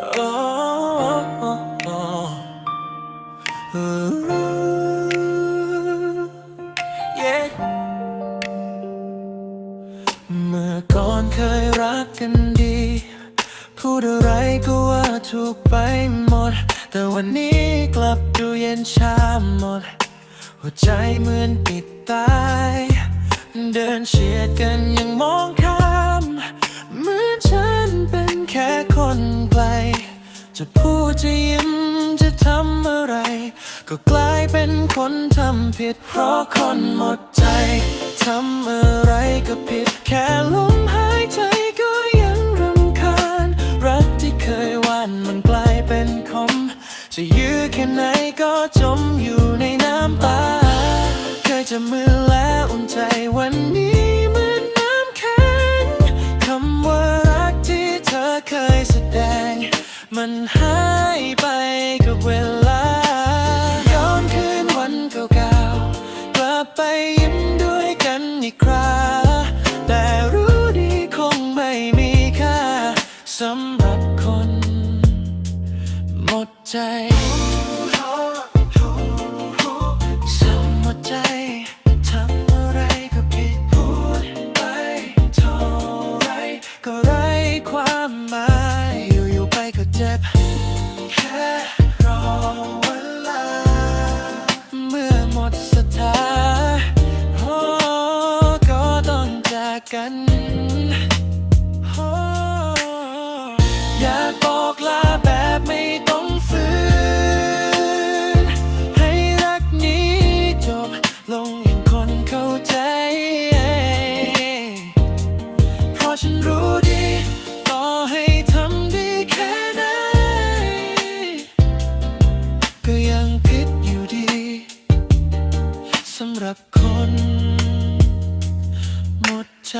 เมื่อก่อนเคยรักกันดี พูดอะไรก็ว่าถูกไปหมด แต่วันนี้กลับดูเย็นชาหมด หัวใจเหมือนปิดตาย เดินเฉียดกันยังมองข้า จะพูดจะยิ้มจะทำอะไร ก็กลายเป็นคนทำผิด เพราะคนหมดใจทำอะไรก็ผิดแค่ลมหายใจก็ยังรำคาญ รักที่เคยหวานมันกลายเป็นคม จะยื้อแค่ไหนก็จมอยู่ในน้ำตา เคยจะมือแล้วอุ่นใจวันนี้ มันหายไปกับเวลา ย้อนคืนวันเก่าๆ กลับไปยิ้มด้วยกันอีกคราแต่รู้ดีคงไม่มีค่าสำหรับคน หมดใจ ก็ต้องจากกันอยากบอกลาแบบไม่ต้องฝืน ให้รักนี้จบลงอย่างคนเข้าใจ เพราะฉันรู้ดี สำหรับคน หมดใจ